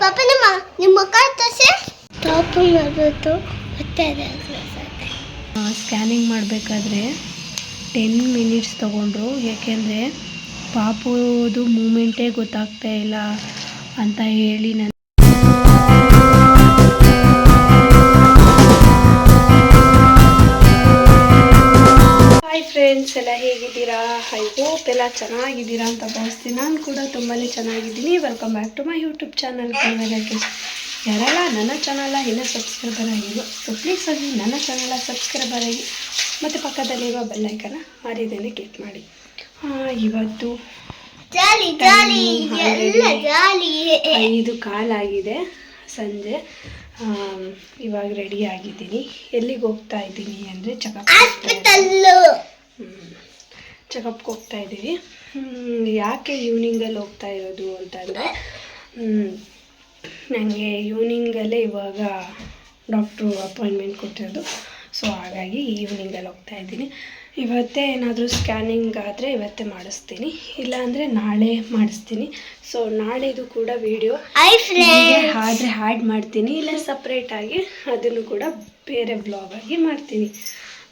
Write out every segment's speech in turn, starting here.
ಪಾಪ ನಿಮ್ಮ ನಿಮ್ಮ ಮುಖ ತೋರಿಸಿ. ಪಾಪ ಮಾಡ್ಬಿಟ್ಟು ಮತ್ತೆ ಸ್ಕ್ಯಾನಿಂಗ್ ಮಾಡಬೇಕಾದ್ರೆ ಟೆನ್ ಮಿನಿಟ್ಸ್ ತೊಗೊಂಡ್ರು. ಏಕೆಂದರೆ ಪಾಪುದು ಮೂಮೆಂಟೇ ಗೊತ್ತಾಗ್ತಾ ಇಲ್ಲ ಅಂತ ಹೇಳಿ ನಾನು ಹಾಯ್ ಫ್ರೆಂಡ್ಸ್ ಎಲ್ಲ ಎಲ್ಲ ಚೆನ್ನಾಗಿದ್ದೀರಾ ಅಂತ ಭಾವಿಸ್ತೀನಿ. ನಾನು ಕೂಡ ತುಂಬಾ ಚೆನ್ನಾಗಿದ್ದೀನಿ. Welcome back to my YouTube channel ಯಾರೆಲ್ಲ ನನ್ನ ಚಾನಲ ಇನ್ನೂ ಸಬ್ಸ್ಕ್ರೈಬರ್ ಆಗಿಲ್ಲ ಸೊ ಪ್ಲೀಸ್ ಆಗಿ ನನ್ನ ಚಾನಲ ಸಬ್ಸ್ಕ್ರೈಬರ್ ಆಗಿ ಮತ್ತು ಪಕ್ಕದಲ್ಲಿರುವ ಬೆಲ್ಲೈಕನ ಮಾರಿದೇನೆ ಕ್ಲಿಕ್ ಮಾಡಿ. ಆ, ಇವತ್ತು ಐದು ಕಾಲಾಗಿದೆ ಸಂಜೆ. ಇವಾಗ ರೆಡಿ ಆಗಿದ್ದೀನಿ. ಎಲ್ಲಿಗೆ ಹೋಗ್ತಾ ಇದ್ದೀನಿ ಅಂದರೆ ಚೆಕಪ್ ಹಾಸ್ಪಿಟಲ್ಲು ಚೆಕಪ್ಗೆ ಹೋಗ್ತಾ ಇದ್ದೀವಿ ಯಾಕೆ ಈವ್ನಿಂಗಲ್ಲಿ ಹೋಗ್ತಾ ಇರೋದು ಅಂತಂದರೆ ನನಗೆ ಈವ್ನಿಂಗಲ್ಲೇ ಇವಾಗ ಡಾಕ್ಟ್ರು ಅಪಾಯಿಂಟ್ಮೆಂಟ್ ಕೊಟ್ಟಿರೋದು. ಸೊ ಹಾಗಾಗಿ ಈವ್ನಿಂಗಲ್ಲಿ ಹೋಗ್ತಾ ಇದ್ದೀನಿ. ಇವತ್ತೇ ಏನಾದರೂ ಸ್ಕ್ಯಾನಿಂಗ್ ಆದರೆ ಇವತ್ತೇ ಮಾಡಿಸ್ತೀನಿ. ಇಲ್ಲಾಂದರೆ ನಾಳೆ ಮಾಡಿಸ್ತೀನಿ. ಸೊ ನಾಳೆದು ಕೂಡ ವಿಡಿಯೋ ಆದರೆ ಆ್ಯಡ್ ಮಾಡ್ತೀನಿ. ಇಲ್ಲ ಸಪ್ರೇಟಾಗಿ ಅದನ್ನು ಕೂಡ ಬೇರೆ ಬ್ಲಾಗ್ ಆಗಿ ಮಾಡ್ತೀನಿ.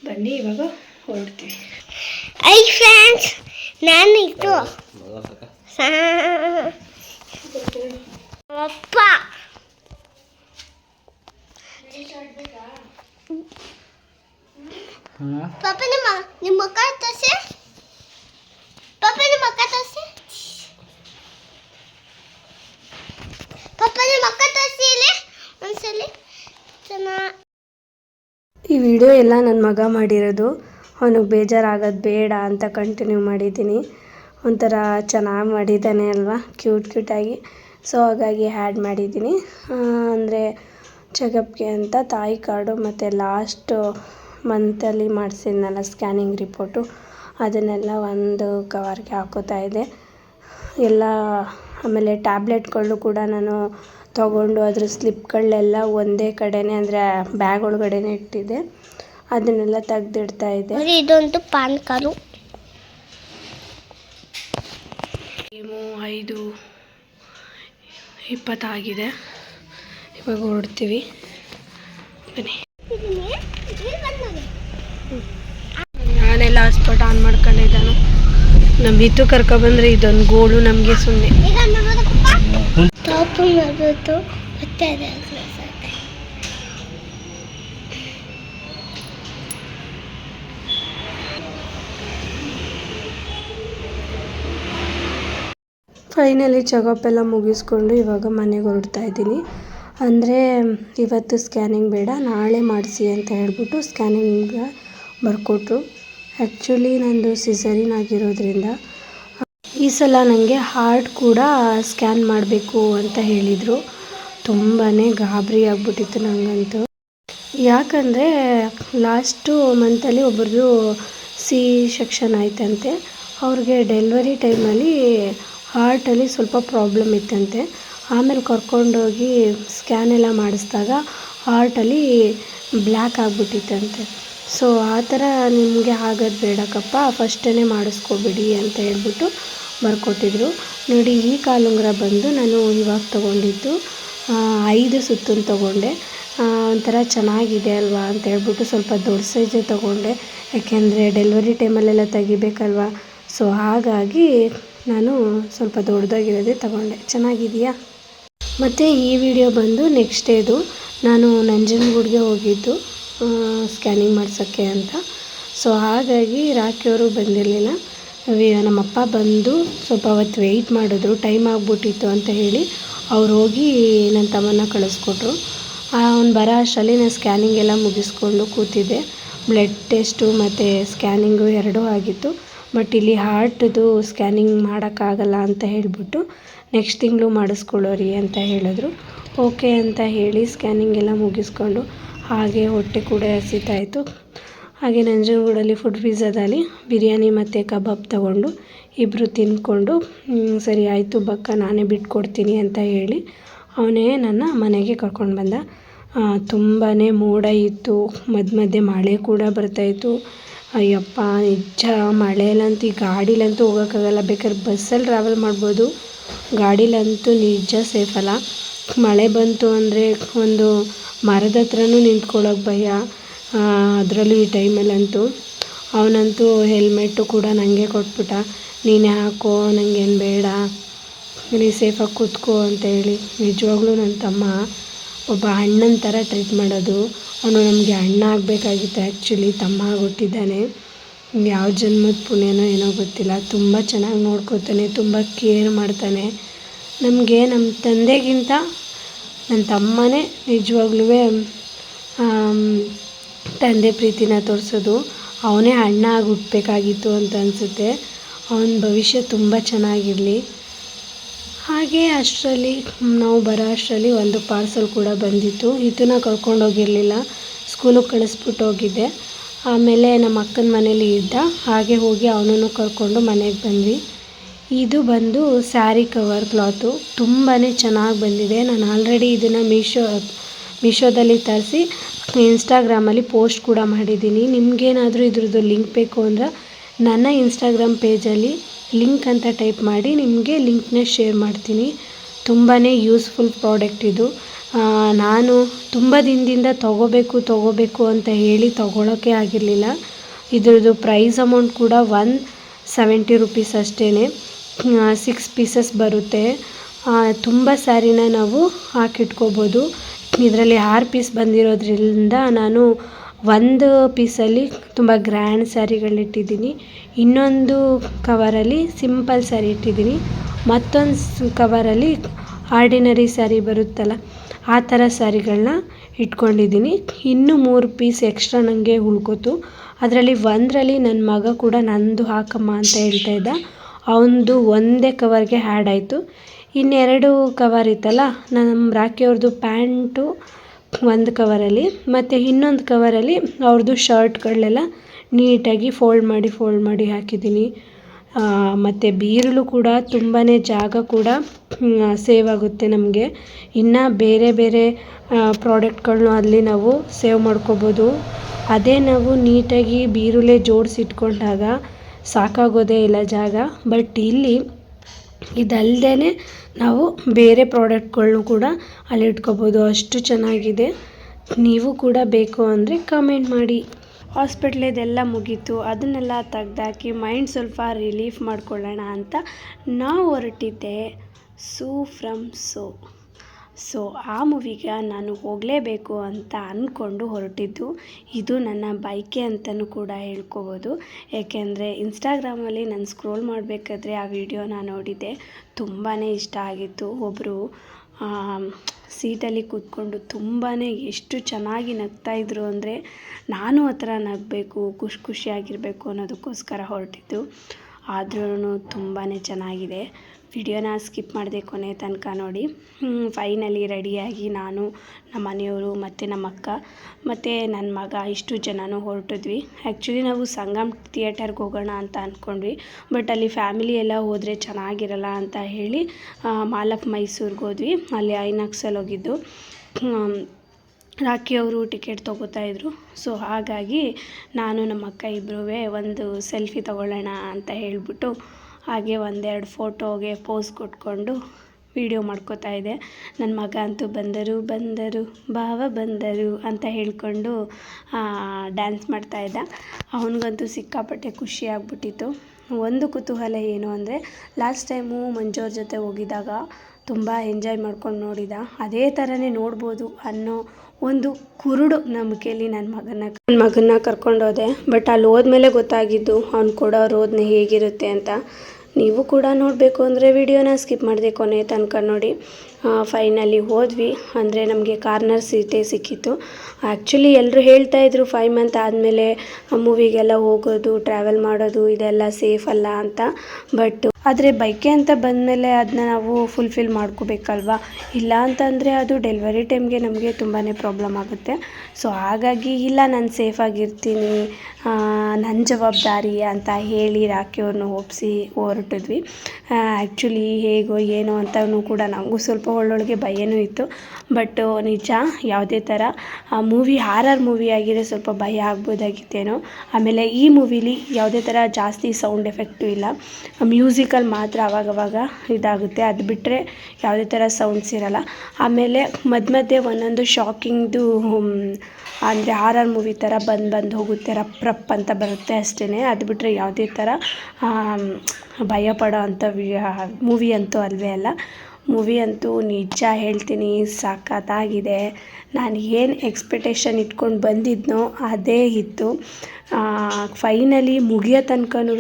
ಬನ್ನಿ ಇವಾಗ. ಹೊರಡ್ತೀವಿ ಐ ಫ್ರೆಂಡ್ಸ್ ನಾನು ಇತ್ತು ಅಪ್ಪ. ಪಾಪ ನಿಮ್ಮ ನಿಮ್ಮ ಮಕ್ಕ ತೋರಿಸಿ. ಪಾಪ ನಿಮ್ಮ ಮಕ್ಕ ತೋರಿಸಿ. ಪಾಪ ನಿಮ್ಮ ಮಕ್ಕ ತೋರಿಸಿ ಇಲ್ಲಿ. ಒಂದ್ಸಲಿ. ಚೆನ್ನಾಗಿ. ಈ ವಿಡಿಯೋ ಎಲ್ಲ ನನ್ನ ಮಗ ಮಾಡಿರೋದು. ಅವನಿಗೆ ಬೇಜಾರಾಗೋದು ಬೇಡ ಅಂತ ಕಂಟಿನ್ಯೂ ಮಾಡಿದ್ದೀನಿ. ಒಂಥರ ಚೆನ್ನಾಗಿ ಮಾಡಿದ್ದಾನೆ ಅಲ್ವಾ? ಕ್ಯೂಟ್ ಕ್ಯೂಟಾಗಿ ಸೊ ಹಾಗಾಗಿ ಹ್ಯಾಡ್ ಮಾಡಿದ್ದೀನಿ. ಅಂದರೆ ಚೆಕಪ್ಗೆ ಅಂತ ತಾಯಿ ಕಾರ್ಡು ಮತ್ತು ಲಾಸ್ಟ್ ಮಂತಲ್ಲಿ ಮಾಡಿಸಿದ್ನಲ್ಲ ಸ್ಕ್ಯಾನಿಂಗ್ ರಿಪೋರ್ಟು ಅದನ್ನೆಲ್ಲ ಒಂದು ಕವರ್ಗೆ ಹಾಕೋತಾ ಇದೆ ಎಲ್ಲ ಆಮೇಲೆ ಟ್ಯಾಬ್ಲೆಟ್ಗಳು ಕೂಡ ನಾನು ತೊಗೊಂಡು ಅದ್ರ ಸ್ಲಿಪ್ಗಳನ್ನೆಲ್ಲ ಒಂದೇ ಕಡೆನೇ, ಅಂದರೆ ಬ್ಯಾಗ್ ಒಳಗಡೆನೇ ಇಟ್ಟಿದ್ದೆ. ಅದನ್ನೆಲ್ಲ ತೆಗೆದಿಡ್ತಾ ಇದೆ. ಇದೊಂದು ಪಾನ್ ಕಾರು. ಟೈಮು ಐದು ಇಪ್ಪತ್ತಾಗಿದೆ. ಇವಾಗ ಹೊರಡ್ತೀವಿ. ಬನ್ನಿ. ನಾನೆಲ್ಲ ಹಾಸ್ಪಿಟ್ ಆನ್ ಮಾಡ್ಕೊಂಡಿದ್ದಾನು ನಮ್ಮ ಇತ್ತು ಕರ್ಕೊಬಂದ್ರೆ ಇದೊಂದು ಗೋಳು ನಮಗೆ ಸುಮ್ಮನೆ ಈಗ ನೋಡೋದಪ್ಪ ಟಾಪ್ ಮಾಡ್ಬಿಟ್ಟು ಮತ್ತೆ ಅದೇ ಫೈನಲಿ ಚೆಕಪ್ ಎಲ್ಲ ಮುಗಿಸ್ಕೊಂಡು ಇವಾಗ ಮನೆಗೆ ಹೊರಡ್ತಾ ಇದ್ದೀನಿ. ಅಂದರೆ ಇವತ್ತು ಸ್ಕ್ಯಾನಿಂಗ್ ಬೇಡ, ನಾಳೆ ಮಾಡಿಸಿ ಅಂತ ಹೇಳ್ಬಿಟ್ಟು ಸ್ಕ್ಯಾನಿಂಗ್ ಬರ್ಕೊಟ್ರು. ಆ್ಯಕ್ಚುಲಿ ನಂದು ಸಿಸರಿನ್ ಆಗಿರೋದ್ರಿಂದ, ಈ ಸಲ ನನಗೆ ಹಾರ್ಟ್ ಕೂಡ ಸ್ಕ್ಯಾನ್ ಮಾಡಬೇಕು ಅಂತ ಹೇಳಿದರು. ತುಂಬಾ ಗಾಬರಿ ಆಗಿಬಿಟ್ಟಿತ್ತು ನನಗಂತೂ ಯಾಕಂದರೆ ಲಾಸ್ಟು ಮಂತಲ್ಲಿ ಒಬ್ರದ್ದು ಸಿ ಸೆಕ್ಷನ್ ಆಯ್ತಂತೆ. ಅವ್ರಿಗೆ ಡೆಲಿವರಿ ಟೈಮಲ್ಲಿ ಹಾರ್ಟಲ್ಲಿ ಸ್ವಲ್ಪ ಪ್ರಾಬ್ಲಮ್ ಇತ್ತಂತೆ. ಆಮೇಲೆ ಕರ್ಕೊಂಡೋಗಿ ಸ್ಕ್ಯಾನ್ ಎಲ್ಲ ಮಾಡಿಸಿದಾಗ ಹಾರ್ಟಲ್ಲಿ ಬ್ಲ್ಯಾಕ್ ಆಗಿಬಿಟ್ಟಿತ್ತಂತೆ. ಸೊ, ಆ ಥರ ನಿಮಗೆ ಆಗೋದು ಬೇಡಕ್ಕಪ್ಪ ಫಸ್ಟೇ ಮಾಡಿಸ್ಕೋಬಿಡಿ ಅಂತ ಹೇಳ್ಬಿಟ್ಟು ಬರ್ಕೊಟ್ಟಿದ್ರು. ನೋಡಿ, ಈ ಕಾಲುಂಗುರ ಬಂದು ನಾನು ಇವಾಗ ತೊಗೊಂಡಿದ್ದು ಐದು ಸುತ್ತನ್ನು ತೊಗೊಂಡೆ. ಒಂಥರ ಚೆನ್ನಾಗಿದೆ ಅಲ್ವಾ ಅಂತ ಹೇಳ್ಬಿಟ್ಟು ಸ್ವಲ್ಪ ದೊಡ್ಡ ಸೈಜೇ ತೊಗೊಂಡೆ. ಯಾಕೆಂದರೆ ಡೆಲಿವರಿ ಟೈಮಲ್ಲೆಲ್ಲ ತೆಗಿಬೇಕಲ್ವ. ಸೊ, ಹಾಗಾಗಿ ನಾನು ಸ್ವಲ್ಪ ದೊಡ್ಡದಾಗಿರೋದೇ ತಗೊಂಡೆ. ಚೆನ್ನಾಗಿದೆಯಾ? ಮತ್ತು ಈ ವಿಡಿಯೋ ಬಂದು ನೆಕ್ಸ್ಟ್ ಡೇದು ನಾನು ನಂಜನಗೂಡಿಗೆ ಹೋಗಿದ್ದು ಸ್ಕ್ಯಾನಿಂಗ್ ಮಾಡ್ಸೋಕ್ಕೆ ಅಂತ. ಸೊ ಹಾಗಾಗಿ ರಾಖಿಯವರು ಬಂದಿರಲಿಲ್ಲ. ನಮ್ಮಪ್ಪ ಬಂದು ಸ್ವಲ್ಪ ಅವತ್ತು ವೆಯ್ಟ್ ಮಾಡಿದ್ರು ಟೈಮ್ ಆಗಿಬಿಟ್ಟಿತ್ತು ಅಂತ ಹೇಳಿ ಅವ್ರು ಹೋಗಿ ನನ್ನ ತಮ್ಮನ ಕಳಿಸ್ಕೊಟ್ರು. ಅವ್ನು ಬರೋ ಅಷ್ಟರಲ್ಲಿ ನಾನು ಸ್ಕ್ಯಾನಿಂಗ್ ಎಲ್ಲ ಮುಗಿಸ್ಕೊಂಡು ಕೂತಿದ್ದೆ. ಬ್ಲಡ್ ಟೆಸ್ಟು ಮತ್ತು ಸ್ಕ್ಯಾನಿಂಗು ಎರಡೂ ಆಗಿತ್ತು. ಬಟ್ ಇಲ್ಲಿ ಹಾರ್ಟ್ದು ಸ್ಕ್ಯಾನಿಂಗ್ ಮಾಡೋಕ್ಕಾಗಲ್ಲ ಅಂತ ಹೇಳಿಬಿಟ್ಟು ನೆಕ್ಸ್ಟ್ ತಿಂಗಳು ಮಾಡಿಸ್ಕೊಳ್ಳೋರಿ ಅಂತ ಹೇಳಿದ್ರು. ಓಕೆ ಅಂತ ಹೇಳಿ ಸ್ಕ್ಯಾನಿಂಗ್ ಎಲ್ಲ ಮುಗಿಸ್ಕೊಂಡು ಹಾಗೆ ಹೊಟ್ಟೆ ಕೂಡ ಹಸಿತಾಯಿತು ಹಾಗೆ ನಂಜನಗೂಡಲ್ಲಿ ಫುಡ್ ಪಿಜ್ಜಾದಲ್ಲಿ ಬಿರಿಯಾನಿ ಮತ್ತು ಕಬಾಬ್ ತಗೊಂಡು ಇಬ್ಬರು ತಿಂದ್ಕೊಂಡು "ಹ್ಮ್, ಸರಿ ಆಯಿತು ಬಕ್ಕ ನಾನೇ ಬಿಟ್ಕೊಡ್ತೀನಿ ಅಂತ ಹೇಳಿ ಅವನೇ ನನ್ನ ಮನೆಗೆ ಕರ್ಕೊಂಡು ಬಂದ. ತುಂಬಾ ಮೋಡ ಇತ್ತು. ಮಧ್ಯ ಮಧ್ಯೆ ಮಳೆ ಕೂಡ ಬರ್ತಾಯಿತ್ತು ಅಯ್ಯಪ್ಪ, ನಿಜ. ಮಳೆಯಲ್ಲಂತೂ ಈ ಗಾಡೀಲಂತೂ ಹೋಗೋಕ್ಕಾಗಲ್ಲ. ಬೇಕಾದ್ರೆ ಬಸ್ಸಲ್ಲಿ ಟ್ರಾವೆಲ್ ಮಾಡ್ಬೋದು. ಗಾಡೀಲಂತೂ ನಿಜ ಸೇಫ್ ಅಲ್ಲ. ಮಳೆ ಬಂತು ಅಂದರೆ ಒಂದು ಮರದ ಹತ್ರನೂ ನಿಂತ್ಕೊಳ್ಳೋಕೆ ಭಯ. ಅದರಲ್ಲೂ ಈ ಟೈಮಲ್ಲಂತೂ ಅವನಂತೂ ಹೆಲ್ಮೆಟ್ಟು ಕೂಡ ನನಗೆ ಕೊಟ್ಬಿಟ್ಟ. ನೀನೇ ಹಾಕೋ ನನಗೇನು ಬೇಡ. ನೀ ಸೇಫಾಗಿ ಕೂತ್ಕೋ ಅಂತ ಹೇಳಿ ನಿಜವಾಗ್ಲೂ ನನ್ನ ತಮ್ಮ ಒಬ್ಬ ಅಣ್ಣನ ಥರ ಟ್ರೀಟ್ ಮಾಡೋದು. ಅವನು ನಮಗೆ ಅಣ್ಣ ಆಗಬೇಕಾಗಿತ್ತು. ಆ್ಯಕ್ಚುಲಿ ತಮ್ಮ ಆಗಿಬಿಟ್ಟಿದ್ದಾನೆ ಯಾವ ಜನ್ಮದ ಪುಣ್ಯನೋ ಏನೋ ಗೊತ್ತಿಲ್ಲ. ತುಂಬ ಚೆನ್ನಾಗಿ ನೋಡ್ಕೋತಾನೆ ತುಂಬ ಕೇರ್ ಮಾಡ್ತಾನೆ. ನಮಗೆ ನಮ್ಮ ತಂದೆಗಿಂತ ನನ್ನ ತಮ್ಮನೇ ನಿಜವಾಗ್ಲೂ ತಂದೆ ಪ್ರೀತಿನ ತೋರಿಸೋದು. ಅವನೇ ಅಣ್ಣ ಆಗಿ ಹುಟ್ಟಬೇಕಾಗಿತ್ತು ಅಂತ ಅನಿಸುತ್ತೆ. ಅವನ ಭವಿಷ್ಯ ತುಂಬ ಚೆನ್ನಾಗಿರಲಿ. ಹಾಗೆ ಅಷ್ಟರಲ್ಲಿ ನಾವು ಬರೋ ಅಷ್ಟರಲ್ಲಿ ಒಂದು ಪಾರ್ಸಲ್ ಕೂಡ ಬಂದಿತ್ತು. ಇದನ್ನ ಕರ್ಕೊಂಡು ಹೋಗಿರಲಿಲ್ಲ. ಸ್ಕೂಲಿಗೆ ಕಳಿಸ್ಬಿಟ್ಟು ಹೋಗಿದ್ದೆ. ಆಮೇಲೆ ನಮ್ಮ ಅಕ್ಕನ ಮನೇಲಿ ಇದ್ದ. ಹಾಗೆ ಹೋಗಿ ಅವನನ್ನು ಕರ್ಕೊಂಡು ಮನೆಗೆ ಬಂದ್ವಿ. ಇದು ಬಂದು ಸ್ಯಾರಿ ಕವರ್ ಕ್ಲಾತು ತುಂಬಾ ಚೆನ್ನಾಗಿ ಬಂದಿದೆ. ನಾನು ಆಲ್ರೆಡಿ ಇದನ್ನು ಮೀಶೋ ಮೀಶೋದಲ್ಲಿ ತರಿಸಿ ಇನ್ಸ್ಟಾಗ್ರಾಮಲ್ಲಿ ಪೋಸ್ಟ್ ಕೂಡ ಮಾಡಿದ್ದೀನಿ. ನಿಮಗೇನಾದರೂ ಇದ್ರದ್ದು ಲಿಂಕ್ ಬೇಕು ಅಂದರೆ ನನ್ನ ಇನ್ಸ್ಟಾಗ್ರಾಮ್ ಪೇಜಲ್ಲಿ ಲಿಂಕ್ ಅಂತ ಟೈಪ್ ಮಾಡಿ ನಿಮಗೆ ಲಿಂಕ್ನ ಶೇರ್ ಮಾಡ್ತೀನಿ. ತುಂಬಾ ಯೂಸ್ಫುಲ್ ಪ್ರಾಡಕ್ಟ್ ಇದು. ನಾನು ತುಂಬ ದಿನದಿಂದ ತೊಗೋಬೇಕು ತೊಗೋಬೇಕು ಅಂತ ಹೇಳಿ ತೊಗೊಳೋಕ್ಕೆ ಆಗಿರಲಿಲ್ಲ. ಇದ್ರದ್ದು ಪ್ರೈಸ್ ಅಮೌಂಟ್ ಕೂಡ ಒನ್ ಸೆವೆಂಟಿ ರುಪೀಸ್ ಅಷ್ಟೇ ಸಿಕ್ಸ್ ಪೀಸಸ್ ಬರುತ್ತೆ. ತುಂಬ ಸ್ಯಾರಿನ ನಾವು ಹಾಕಿಟ್ಕೋಬೋದು. ಇದರಲ್ಲಿ ಆರು ಪೀಸ್ ಬಂದಿರೋದ್ರಿಂದ ನಾನು ಒಂದು ಪೀಸಲ್ಲಿ ತುಂಬ ಗ್ರ್ಯಾಂಡ್ ಸ್ಯಾರಿಗಳಿಟ್ಟಿದ್ದೀನಿ. ಇನ್ನೊಂದು ಕವರಲ್ಲಿ ಸಿಂಪಲ್ ಸ್ಯಾರಿ ಇಟ್ಟಿದ್ದೀನಿ. ಮತ್ತೊಂದು ಕವರಲ್ಲಿ ಆರ್ಡಿನರಿ ಸ್ಯಾರಿ ಬರುತ್ತಲ್ಲ, ಆ ಥರ ಸ್ಯಾರಿಗಳನ್ನ ಇಟ್ಕೊಂಡಿದ್ದೀನಿ. ಇನ್ನೂ ಮೂರು ಪೀಸ್ ಎಕ್ಸ್ಟ್ರಾ ನನಗೆ ಉಳ್ಕೋತು. ಅದರಲ್ಲಿ ಒಂದರಲ್ಲಿ ನನ್ನ ಮಗ ಕೂಡ ನಂದು ಹಾಕಮ್ಮ ಅಂತ ಹೇಳ್ತಾ ಇದ್ದ. ಅವನದು ಒಂದೇ ಕವರ್ಗೆ ಆ್ಯಡ್ ಆಯಿತು. ಇನ್ನೆರಡು ಕವರ್ ಇತ್ತಲ್ಲ ನಮ್ಮ ರಾಖಿಯವ್ರದ್ದು ಪ್ಯಾಂಟು ಒಂದು ಕವರಲ್ಲಿ ಮತ್ತು ಇನ್ನೊಂದು ಕವರಲ್ಲಿ ಅವ್ರದ್ದು ಶರ್ಟ್ಗಳನ್ನೆಲ್ಲ ನೀಟಾಗಿ ಫೋಲ್ಡ್ ಮಾಡಿ ಫೋಲ್ಡ್ ಮಾಡಿ ಹಾಕಿದ್ದೀನಿ. ಮತ್ತು ಬೀರಲು ಕೂಡ ತುಂಬಾ ಜಾಗ ಕೂಡ ಸೇವ್ ಆಗುತ್ತೆ ನಮಗೆ. ಇನ್ನು ಬೇರೆ ಬೇರೆ ಪ್ರಾಡಕ್ಟ್ಗಳನ್ನೂ ಅಲ್ಲಿ ನಾವು ಸೇವ್ ಮಾಡ್ಕೋಬೋದು. ಅದೇ ನಾವು ನೀಟಾಗಿ ಬೀರುಲೇ ಜೋಡಿಸಿಟ್ಕೊಂಡಾಗ ಸಾಕಾಗೋದೇ ಇಲ್ಲ ಜಾಗ. ಬಟ್ ಇಲ್ಲಿ ಇದಲ್ದೇ ನಾವು ಬೇರೆ ಪ್ರಾಡಕ್ಟ್ಗಳ್ನೂ ಕೂಡ ಅಲ್ಲಿ ಇಟ್ಕೋಬೋದು. ಅಷ್ಟು ಚೆನ್ನಾಗಿದೆ. ನೀವು ಕೂಡ ಬೇಕು ಅಂದರೆ ಕಮೆಂಟ್ ಮಾಡಿ. ಹಾಸ್ಪಿಟ್ಲಿದೆಲ್ಲ ಮುಗೀತು. ಅದನ್ನೆಲ್ಲ ತೆಗ್ದಾಕಿ ಮೈಂಡ್ ಸ್ವಲ್ಪ ರಿಲೀಫ್ ಮಾಡ್ಕೊಳ್ಳೋಣ ಅಂತ ನಾವು ಹೊರಟಿದ್ದೆ. ಸೂ ಫ್ರಮ್ ಸೋ. ಸೊ ಆ ಮೂವಿಗೆ ನಾನು ಹೋಗಲೇಬೇಕು ಅಂತ ಅಂದ್ಕೊಂಡು ಹೊರಟಿದ್ದು. ಇದು ನನ್ನ ಬೈಕೆ ಅಂತಲೂ ಕೂಡ ಹೇಳ್ಕೋಬೋದು. ಏಕೆಂದರೆ ಇನ್ಸ್ಟಾಗ್ರಾಮಲ್ಲಿ ನಾನು ಸ್ಕ್ರೋಲ್ ಮಾಡಬೇಕಾದ್ರೆ ಆ ವಿಡಿಯೋನ ನೋಡಿದ್ದೆ. ತುಂಬಾ ಇಷ್ಟ ಆಗಿತ್ತು. ಒಬ್ಬರು ಸೀಟಲ್ಲಿ ಕೂತ್ಕೊಂಡು ತುಂಬಾ ಎಷ್ಟು ಚೆನ್ನಾಗಿ ನಗ್ತಾ ಇದ್ದರು ಅಂದರೆ ನಾನು ಆ ಥರ ನಗಬೇಕು, ಖುಷಿ ಖುಷಿಯಾಗಿರಬೇಕು ಅನ್ನೋದಕ್ಕೋಸ್ಕರ ಹೊರಟಿದ್ದು. ಆದ್ರೂ ತುಂಬಾ ಚೆನ್ನಾಗಿದೆ. ವಿಡಿಯೋನ ಸ್ಕಿಪ್ ಮಾಡಿದೆ ಕೊನೆ ತನಕ ನೋಡಿ. ಫೈನಲಿ ರೆಡಿಯಾಗಿ ನಾನು ನಮ್ಮ ಮನೆಯವರು ಮತ್ತು ನಮ್ಮ ಅಕ್ಕ ಮತ್ತು ನನ್ನ ಮಗ ಇಷ್ಟು ಜನನೂ ಹೊರಟಿದ್ವಿ. ಆ್ಯಕ್ಚುಲಿ ನಾವು ಸಂಗಮ್ ಥಿಯೇಟರ್ಗೆ ಹೋಗೋಣ ಅಂತ ಅಂದ್ಕೊಂಡ್ವಿ ಬಟ್ ಅಲ್ಲಿ ಫ್ಯಾಮಿಲಿ ಎಲ್ಲ ಹೋದರೆ ಚೆನ್ನಾಗಿರಲ್ಲ ಅಂತ ಹೇಳಿ ಮಾಲ್ ಆಫ್ ಮೈಸೂರಿಗೆ ಹೋದ್ವಿ. ಅಲ್ಲಿ ಐನಾಕ್ಸಲ್ಲಿ ಹೋಗಿದ್ದು. ರಾಖಿಯವರು ಟಿಕೆಟ್ ತೊಗೋತಾಯಿದ್ರು ಸೊ ಹಾಗಾಗಿ ನಾನು ನಮ್ಮ ಅಕ್ಕ ಇಬ್ಬರೂ ಒಂದು ಸೆಲ್ಫಿ ತೊಗೊಳ್ಳೋಣ ಅಂತ ಹೇಳಿಬಿಟ್ಟು ಹಾಗೆ ಒಂದೆರಡು ಫೋಟೋಗೆ ಪೋಸ್ ಕೊಟ್ಕೊಂಡು ವೀಡಿಯೋ ಮಾಡ್ಕೋತಾ ಇದ್ದೆ. ನನ್ನ ಮಗ ಅಂತೂ ಬಂದರು ಬಂದರು, ಭಾವ ಬಂದರು ಅಂತ ಹೇಳಿಕೊಂಡು ಡ್ಯಾನ್ಸ್ ಮಾಡ್ತಾ ಇದ್ದ. ಅವನಿಗಂತೂ ಸಿಕ್ಕಾಪಟ್ಟೆ ಖುಷಿ ಆಗ್ಬಿಟ್ಟಿತ್ತು. ಒಂದು ಕುತೂಹಲ ಏನು ಅಂದರೆ ಲಾಸ್ಟ್ ಟೈಮು ಮಂಜು ಜೊತೆ ಹೋಗಿದ್ದಾಗ ತುಂಬ ಎಂಜಾಯ್ ಮಾಡ್ಕೊಂಡು ನೋಡಿದ. ಅದೇ ಥರನೇ ನೋಡ್ಬೋದು ಅನ್ನೋ ಒಂದು ಕುರುಡು ನಂಬಿಕೆಯಲ್ಲಿ ನನ್ನ ಮಗನ ನನ್ನ ಮಗನ್ನ ಕರ್ಕೊಂಡೋದೆ ಬಟ್ ಅಲ್ಲಿ ಹೋದ್ಮೇಲೆ ಗೊತ್ತಾಗಿದ್ದು, ಅವ್ನು ಕೊಡೋ ರೋದನೆ ಹೇಗಿರುತ್ತೆ ಅಂತ. ನೀವು ಕೂಡ ನೋಡಬೇಕು ಅಂದರೆ ವಿಡಿಯೋನ ಸ್ಕಿಪ್ ಮಾಡಿದೆ ಕೊನೆ ತನಕ ನೋಡಿ. ಫೈನಲಿ ಹೋದ್ವಿ. ಅಂದರೆ ನಮಗೆ ಕಾರ್ನರ್ ಸೀಟೇ ಸಿಕ್ಕಿತ್ತು. ಆ್ಯಕ್ಚುಲಿ ಎಲ್ಲರೂ ಹೇಳ್ತಾ ಇದ್ರು ಫೈವ್ ಮಂತ್ ಆದಮೇಲೆ ಮೂವಿಗೆಲ್ಲ ಹೋಗೋದು ಟ್ರಾವೆಲ್ ಮಾಡೋದು, ಇದೆಲ್ಲ ಸೇಫ್ ಅಲ್ಲ ಅಂತ. ಬಟ್ ಆದರೆ ಬೈಕೆ ಅಂತ ಬಂದಮೇಲೆ ಅದನ್ನ ನಾವು ಫುಲ್ಫಿಲ್ ಮಾಡ್ಕೋಬೇಕಲ್ವಾ? ಇಲ್ಲ ಅಂತಂದರೆ ಅದು ಡೆಲಿವರಿ ಟೈಮ್ಗೆ ನಮಗೆ ತುಂಬಾ ಪ್ರಾಬ್ಲಮ್ ಆಗುತ್ತೆ. ಸೊ ಹಾಗಾಗಿ ಇಲ್ಲ, ನಾನು ಸೇಫಾಗಿರ್ತೀನಿ ನನ್ನ ಜವಾಬ್ದಾರಿ ಅಂತ ಹೇಳಿ ರಾಖಿಯವ್ರನ್ನ ಒಪ್ಪಿಸಿ ಹೊರಟಿದ್ವಿ. ಆ್ಯಕ್ಚುಲಿ ಹೇಗೋ ಏನೋ ಅಂತನೂ ಕೂಡ ನಮಗೂ ಸ್ವಲ್ಪ ಒಳ್ಳೊಳಗೆ ಭಯನೂ ಇತ್ತು. ಬಟ್ ನಿಜ, ಯಾವುದೇ ಥರ, ಆ ಮೂವಿ ಹಾರರ್ ಮೂವಿ ಆಗಿದೆ ಸ್ವಲ್ಪ ಭಯ ಆಗ್ಬೋದಾಗಿತ್ತೇನೋ. ಆಮೇಲೆ ಈ ಮೂವಿಲಿ ಯಾವುದೇ ಥರ ಜಾಸ್ತಿ ಸೌಂಡ್ ಎಫೆಕ್ಟು ಇಲ್ಲ. ಮ್ಯೂಸಿಕ್ ಮ್ಯೂಸಿಕಲ್ಲಿ ಮಾತ್ರ ಆವಾಗವಾಗ ಇದಾಗುತ್ತೆ. ಅದು ಬಿಟ್ಟರೆ ಯಾವುದೇ ಥರ ಸೌಂಡ್ಸ್ ಇರಲ್ಲ. ಆಮೇಲೆ ಮಧ್ಯ ಮಧ್ಯೆ ಒಂದೊಂದು ಶಾಕಿಂಗ್ದು ಅಂದರೆ ಹಾರರ್ ಮೂವಿ ಥರ ಬಂದು ಬಂದು ಹೋಗುತ್ತೆ. ರಪ್ ರಪ್ ಅಂತ ಬರುತ್ತೆ ಅಷ್ಟೇ ಅದು ಬಿಟ್ಟರೆ ಯಾವುದೇ ಥರ ಭಯ ಪಡೋ ಅಂಥ ಮೂವಿ ಅಂತೂ ಅಲ್ಲವೇ ಅಲ್ಲ. ಮೂವಿ ಅಂತೂ ನಿಜ ಹೇಳ್ತೀನಿ, ಸಖತ್ತಾಗಿದೆ. ನಾನು ಏನು ಎಕ್ಸ್ಪೆಕ್ಟೇಷನ್ ಇಟ್ಕೊಂಡು ಬಂದಿದ್ನೋ ಅದೇ ಇತ್ತು ಫೈನಲಿ ಮುಗಿಯೋ ತನಕನೂ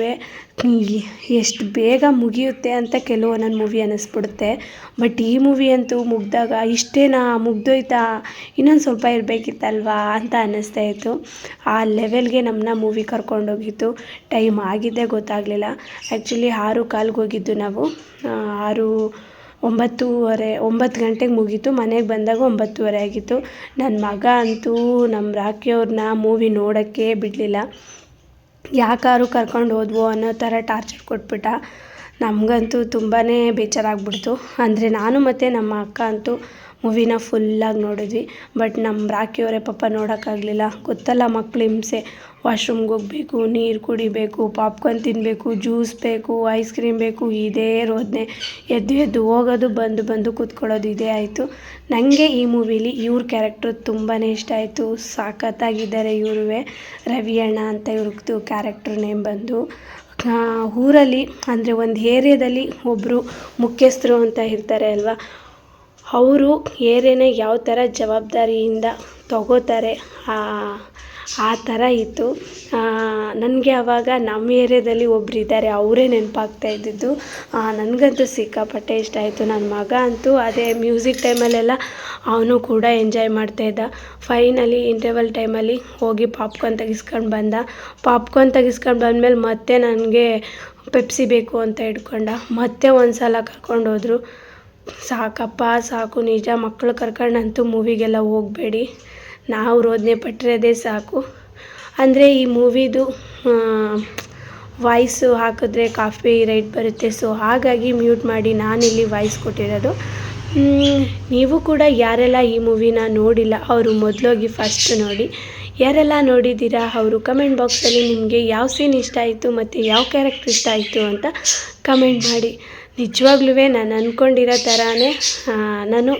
ಎಷ್ಟು ಬೇಗ ಮುಗಿಯುತ್ತೆ ಅಂತ ಕೆಲವು ಒಂದೊಂದು ಮೂವಿ ಅನ್ನಿಸ್ಬಿಡುತ್ತೆ ಬಟ್ ಈ ಮೂವಿ ಅಂತೂ ಮುಗಿದಾಗ ಇಷ್ಟೇನಾ ಮುಗ್ದೋಯ್ತಾ? ಇನ್ನೊಂದು ಸ್ವಲ್ಪ ಇರಬೇಕಿತ್ತಲ್ವಾ ಅಂತ ಅನ್ನಿಸ್ತಾ ಇತ್ತು. ಆ ಲೆವೆಲ್ಗೆ ನಮ್ಮನ್ನ ಮೂವಿ ಕರ್ಕೊಂಡೋಗಿತ್ತು. ಟೈಮ್ ಆಗಿದ್ದೇ ಗೊತ್ತಾಗಲಿಲ್ಲ. ಆ್ಯಕ್ಚುಲಿ ಆರು ಕಾಲ್ಗೆ ಹೋಗಿದ್ದು ನಾವು. ಆರು, ಒಂಬತ್ತೂವರೆ, ಒಂಬತ್ತು ಗಂಟೆಗೆ ಮುಗೀತು. ಮನೆಗೆ ಬಂದಾಗ ಒಂಬತ್ತುವರೆ ಆಗಿತ್ತು. ನನ್ನ ಮಗ ಅಂತೂ ನಮ್ಮ ರಾಖಿಯವ್ರನ್ನ ಮೂವಿ ನೋಡೋಕ್ಕೆ ಬಿಡಲಿಲ್ಲ. ಯಾಕಾರು ಕರ್ಕೊಂಡು ಹೋದ್ವೋ ಅನ್ನೋ ಥರ ಟಾರ್ಚರ್ ಕೊಟ್ಬಿಟ್ಟ ನಮಗಂತೂ ತುಂಬಾ ಬೇಜಾರಾಗ್ಬಿಡ್ತು. ಅಂದರೆ ನಾನು ಮತ್ತು ನಮ್ಮ ಅಕ್ಕ ಅಂತೂ ಮೂವಿನ ಫುಲ್ಲಾಗಿ ನೋಡಿದ್ವಿ. ಬಟ್ ನಮ್ಮ ರಾಖಿಯವರೇ ಪಾಪ ನೋಡೋಕ್ಕಾಗಲಿಲ್ಲ. ಗೊತ್ತಲ್ಲ ಮಕ್ಳು ಹಿಂಸೆ. ವಾಶ್ರೂಮ್ಗೆ ಹೋಗಬೇಕು, ನೀರು ಕುಡಿಬೇಕು ಪಾಪ್ಕಾರ್ನ್ ತಿನ್ನಬೇಕು ಜ್ಯೂಸ್ ಬೇಕು ಐಸ್ ಕ್ರೀಮ್ ಬೇಕು, ಇದೇ ರೋದನೆ. ಎದ್ದು ಎದ್ದು ಹೋಗೋದು, ಬಂದು ಬಂದು ಕೂತ್ಕೊಳ್ಳೋದು ಇದೇ ಆಯಿತು. ನನಗೆ ಈ ಮೂವಿಲಿ ಇವ್ರ ಕ್ಯಾರೆಕ್ಟ್ರ್ ತುಂಬಾ ಇಷ್ಟ ಆಯಿತು. ಸಾಕತ್ತಾಗಿದ್ದಾರೆ ಇವರುವೇ. ರವಿ ಅಣ್ಣ ಅಂತ ಇವ್ರದ್ದು ಕ್ಯಾರೆಕ್ಟ್ರ್ ನೇಮ್ ಬಂದು. ಊರಲ್ಲಿ, ಅಂದರೆ ಒಂದು ಏರಿಯಾದಲ್ಲಿ ಒಬ್ಬರು ಮುಖ್ಯಸ್ಥರು ಅಂತ ಇರ್ತಾರೆ ಅಲ್ವಾ? ಅವರು ಏರಿಯಾನ ಯಾವ ಥರ ಜವಾಬ್ದಾರಿಯಿಂದ ತಗೋತಾರೆ? ಆ ಥರ ಇತ್ತು. ನನಗೆ ಆವಾಗ ನಮ್ಮ ಏರಿಯಾದಲ್ಲಿ ಒಬ್ರು ಇದ್ದಾರೆ, ಅವರೇ ನೆನಪಾಗ್ತಾ ಇದ್ದಿದ್ದು. ನನಗಂತೂ ಸಿಕ್ಕಾಪಟ್ಟೆ ಇಷ್ಟ ಆಯಿತು. ನನ್ನ ಮಗ ಅಂತೂ ಅದೇ ಮ್ಯೂಸಿಕ್ ಟೈಮಲ್ಲೆಲ್ಲ ಅವನು ಕೂಡ ಎಂಜಾಯ್ ಮಾಡ್ತಾಯಿದ್ದ ಫೈನಲಿ ಇಂಟರ್ವಲ್ ಟೈಮಲ್ಲಿ ಹೋಗಿ ಪಾಪ್ಕಾರ್ನ್ ತೆಗಿಸ್ಕೊಂಡು ಬಂದ. ಪಾಪ್ಕಾರ್ನ್ ತೆಗಿಸ್ಕೊಂಡು ಬಂದಮೇಲೆ ಮತ್ತೆ ನನಗೆ ಪೆಪ್ಸಿ ಬೇಕು ಅಂತ ಹಿಡ್ಕೊಂಡ ಮತ್ತೆ ಒಂದು ಸಲ ಕರ್ಕೊಂಡೋದ್ರು. ಸಾಕಪ್ಪ, ಸಾಕು ನಿಜ, ಮಕ್ಕಳು ಕರ್ಕೊಂಡಂತೂ ಮೂವಿಗೆಲ್ಲ ಹೋಗಬೇಡಿ. ನಾವು ರೋದನೆ ಪಟ್ಟರೆ ಅದೇ ಸಾಕು. ಅಂದರೆ ಈ ಮೂವಿದು ವಾಯ್ಸು ಹಾಕಿದ್ರೆ ಕಾಫಿ ರೈಟ್ ಬರುತ್ತೆ. ಸೊ ಹಾಗಾಗಿ ಮ್ಯೂಟ್ ಮಾಡಿ ನಾನಿಲ್ಲಿ ವಾಯ್ಸ್ ಕೊಟ್ಟಿರೋದು. ನೀವು ಕೂಡ ಯಾರೆಲ್ಲ ಈ ಮೂವಿನ ನೋಡಿಲ್ಲ, ಅವರು ಮೊದಲೋಗಿ ಫಸ್ಟ್ ನೋಡಿ. ಯಾರೆಲ್ಲ ನೋಡಿದ್ದೀರಾ, ಅವರು ಕಮೆಂಟ್ ಬಾಕ್ಸಲ್ಲಿ ನಿಮಗೆ ಯಾವ ಸೀನ್ ಇಷ್ಟ ಆಯಿತು ಮತ್ತು ಯಾವ ಕ್ಯಾರೆಕ್ಟರ್ ಇಷ್ಟ ಆಯಿತು ಅಂತ ಕಮೆಂಟ್ ಮಾಡಿ. ನಿಜವಾಗ್ಲೂ ನಾನು ಅಂದ್ಕೊಂಡಿರೋ ಥರನೇ ನಾನು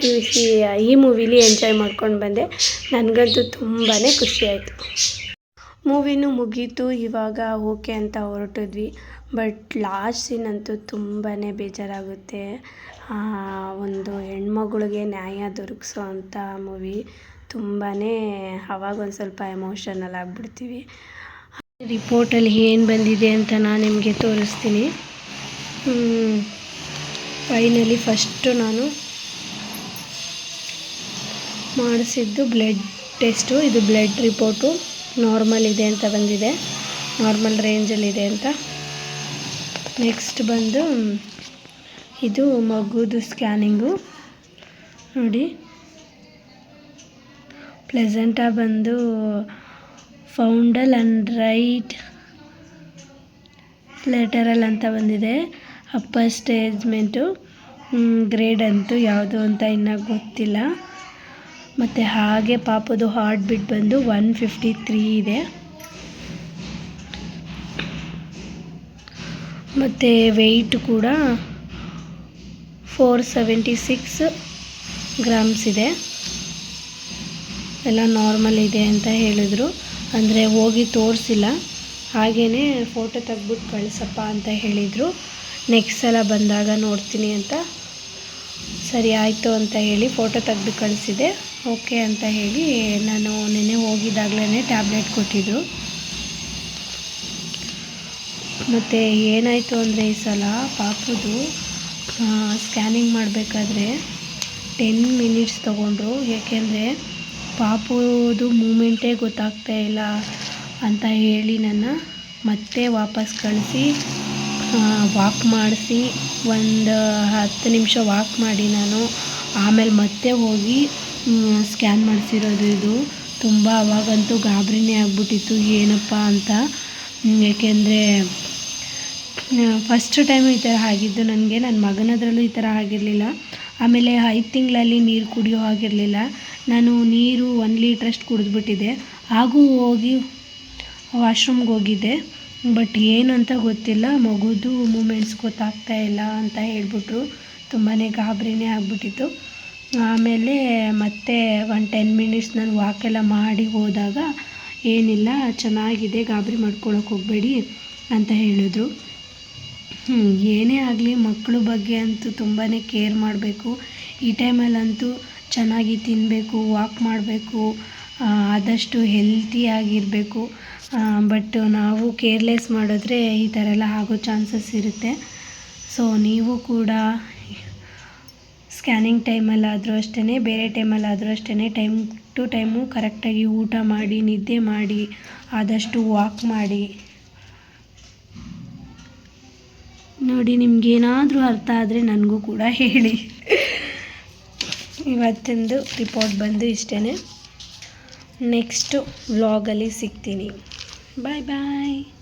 ಈ ಮೂವಿಲಿ ಎಂಜಾಯ್ ಮಾಡ್ಕೊಂಡು ಬಂದೆ. ನನಗಂತೂ ತುಂಬಾ ಖುಷಿ ಆಯಿತು. ಮೂವಿನೂ ಮುಗೀತು, ಇವಾಗ ಓಕೆ ಅಂತ ಹೊರಟಿದ್ವಿ. ಬಟ್ ಲಾಸ್ಟ್ ಸೀನ್ ಅಂತೂ ತುಂಬಾ ಬೇಜಾರಾಗುತ್ತೆ ಒಂದು ಹೆಣ್ಮಗಳಿಗೆ ನ್ಯಾಯ ದೊರಕಿಸೋ ಅಂಥ ಮೂವಿ ತುಂಬಾ ಅವಾಗ ಒಂದು ಸ್ವಲ್ಪ ಎಮೋಷನಲ್ ಆಗಿಬಿಡ್ತೀವಿ. ರಿಪೋರ್ಟಲ್ಲಿ ಏನು ಬಂದಿದೆ ಅಂತ ನಾನು ನಿಮಗೆ ತೋರಿಸ್ತೀನಿ. ಫೈನಲಿ ಫಸ್ಟು ನಾನು ಮಾಡಿಸಿದ್ದು ಬ್ಲಡ್ ಟೆಸ್ಟು. ಇದು ಬ್ಲಡ್ ರಿಪೋರ್ಟು. ನಾರ್ಮಲ್ ಇದೆ ಅಂತ ಬಂದಿದೆ. ನಾರ್ಮಲ್ ರೇಂಜಲ್ಲಿದೆ ಅಂತ. ನೆಕ್ಸ್ಟ್ ಬಂದು ಇದು ಮಗುದು ಸ್ಕ್ಯಾನಿಂಗು. ನೋಡಿ. ಪ್ಲೆಸೆಂಟಾಗಿ ಬಂದು ಫೌಂಡಲ್ ಆ್ಯಂಡ್ ರೈಟ್ ಲೆಟರಲ್ ಅಂತ ಬಂದಿದೆ. ಅಪ್ಪರ್ ಸ್ಟೇಜ್ಮೆಂಟು ಗ್ರೇಡ್ ಅಂತೂ ಯಾವುದು ಅಂತ ಇನ್ನೂ ಗೊತ್ತಿಲ್ಲ. ಮತ್ತು ಹಾಗೆ ಪಾಪದು ಹಾರ್ಟ್ ಬಿಟ್ ಬಂದು ಒನ್ ಫಿಫ್ಟಿ ತ್ರೀ ಇದೆ. ಮತ್ತು ವೆಯ್ಟ್ ಕೂಡ ಫೋರ್ ಸೆವೆಂಟಿ ಸಿಕ್ಸ್ ಗ್ರಾಮ್ಸ್ ಇದೆ. ಎಲ್ಲ ನಾರ್ಮಲ್ ಇದೆ ಅಂತ ಹೇಳಿದರು. ಅಂದರೆ ಹೋಗಿ ತೋರಿಸಿಲ್ಲ. ಹಾಗೆಯೇ ಫೋಟೋ ತೆಗ್ಬಿಟ್ಟು ಕಳಿಸಪ್ಪ ಅಂತ ಹೇಳಿದರು. ನೆಕ್ಸ್ಟ್ ಸಲ ಬಂದಾಗ ನೋಡ್ತೀನಿ ಅಂತ. ಸರಿ, ಆಯಿತು ಅಂತ ಹೇಳಿ ಫೋಟೋ ತೆಗೆದು ಕಳಿಸಿದೆ. ಓಕೆ ಅಂತ ಹೇಳಿ ನಾನು ನೆನೆ ಹೋಗಿದ್ದಾಗಲೇ ಟ್ಯಾಬ್ಲೆಟ್ ಕೊಟ್ಟಿದ್ದರು ಮತ್ತು ಏನಾಯಿತು ಅಂದರೆ ಈ ಸಲ ಪಾಪುದು ಸ್ಕ್ಯಾನಿಂಗ್ ಮಾಡಬೇಕಾದ್ರೆ ಟೆನ್ ಮಿನಿಟ್ಸ್ ತೊಗೊಂಡ್ರು. ಏಕೆಂದರೆ ಪಾಪುದು ಮೂಮೆಂಟೇ ಗೊತ್ತಾಗ್ತಾ ಇಲ್ಲ ಅಂತ ಹೇಳಿ ನನ್ನ ಮತ್ತೆ ವಾಪಸ್ ಕಳಿಸಿ ವಾಕ್ ಮಾಡಿಸಿ ಒಂದು ಹತ್ತು ನಿಮಿಷ ವಾಕ್ ಮಾಡಿ ನಾನು ಆಮೇಲೆ ಮತ್ತೆ ಹೋಗಿ ಸ್ಕ್ಯಾನ್ ಮಾಡಿಸಿರೋದು ಇದು. ತುಂಬ ಅವಾಗಂತೂ ಗಾಬರಿನೇ ಆಗಿಬಿಟ್ಟಿತ್ತು, ಏನಪ್ಪ ಅಂತ. ಏಕೆಂದರೆ ಫಸ್ಟ್ ಟೈಮ್ ಈ ಥರ ಆಗಿದ್ದು ನನಗೆ. ನನ್ನ ಮಗನದ್ರಲ್ಲೂ ಈ ಥರ ಆಗಿರಲಿಲ್ಲ. ಆಮೇಲೆ ಐದು ತಿಂಗಳಲ್ಲಿ ನೀರು ಕುಡಿಯೋ ಆಗಿರಲಿಲ್ಲ ನಾನು ನೀರು ಒಂದು ಲೀಟ್ರಷ್ಟು ಕುಡಿದ್ಬಿಟ್ಟಿದ್ದೆ. ಹಾಗೂ ಹೋಗಿ ವಾಶ್ರೂಮ್ಗೆ ಹೋಗಿದ್ದೆ. ಬಟ್ ಏನು ಅಂತ ಗೊತ್ತಿಲ್ಲ. ಮಗುದು ಮೂಮೆಂಟ್ಸ್ ಗೊತ್ತಾಗ್ತಾ ಇಲ್ಲ ಅಂತ ಹೇಳ್ಬಿಟ್ರು. ತುಂಬಾ ಗಾಬರಿನೇ ಆಗಿಬಿಟ್ಟಿತ್ತು. ಆಮೇಲೆ ಮತ್ತೆ ಒನ್ ಟೆನ್ ಮಿನಿಟ್ಸ್ ನಾನು ವಾಕೆಲ್ಲ ಮಾಡಿ ಹೋದಾಗ, ಏನಿಲ್ಲ, ಚೆನ್ನಾಗಿದೆ, ಗಾಬರಿ ಮಾಡ್ಕೊಳಕ್ಕೆ ಹೋಗಬೇಡಿ ಅಂತ ಹೇಳಿದ್ರು. ಏನೇ ಆಗಲಿ ಮಕ್ಕಳ ಬಗ್ಗೆ ಅಂತೂ ತುಂಬಾ ಕೇರ್ ಮಾಡಬೇಕು. ಈ ಟೈಮಲ್ಲಂತೂ ಚೆನ್ನಾಗಿ ತಿನ್ನಬೇಕು ವಾಕ್ ಮಾಡಬೇಕು ಆದಷ್ಟು ಹೆಲ್ತಿಯಾಗಿರಬೇಕು ಬಟ್ ನಾವು ಕೇರ್ಲೆಸ್ ಮಾಡಿದ್ರೆ ಈ ಥರ ಎಲ್ಲ ಆಗೋ ಚಾನ್ಸಸ್ ಇರುತ್ತೆ. ಸೊ ನೀವು ಕೂಡ ಸ್ಕ್ಯಾನಿಂಗ್ ಟೈಮಲ್ಲಾದರೂ ಅಷ್ಟೇ ಬೇರೆ ಟೈಮಲ್ಲಾದರೂ ಅಷ್ಟೇ ಟೈಮ್ ಟು ಟೈಮು ಕರೆಕ್ಟಾಗಿ ಊಟ ಮಾಡಿ, ನಿದ್ದೆ ಮಾಡಿ, ಆದಷ್ಟು ವಾಕ್ ಮಾಡಿ. ನೋಡಿ ನಿಮಗೇನಾದರೂ ಅರ್ಥ ಆದರೆ ನನಗೂ ಕೂಡ ಹೇಳಿ. ಇವತ್ತಿಂದು ರಿಪೋರ್ಟ್ ಬಂದು ಇಷ್ಟೇ ನೆಕ್ಸ್ಟು ವ್ಲಾಗಲ್ಲಿ ಸಿಗ್ತೀನಿ. Bye bye.